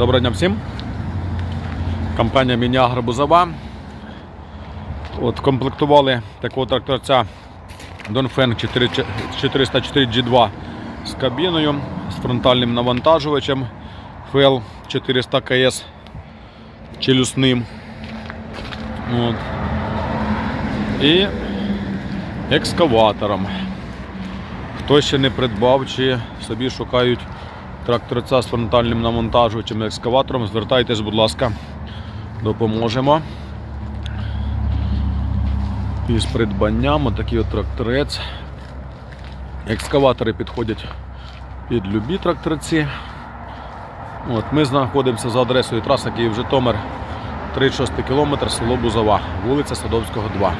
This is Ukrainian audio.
Доброго дня всім. Компанія Мініагро Бузова. От комплектували такого тракторця Dongfeng 404 G2 з кабіною, з фронтальним навантажувачем FL 400 КС челюсним. От. І екскаватором. Хто ще не придбав чи собі шукають тракторця з фронтальним навантажувачем і екскаватором, звертайтесь, будь ласка, допоможемо. Із придбанням отакий от тракторець. Екскаватори підходять під любі тракторці. От, ми знаходимося за адресою траса Київ-Житомир, 36 км, село Бузова, вулиця Садовського, 2.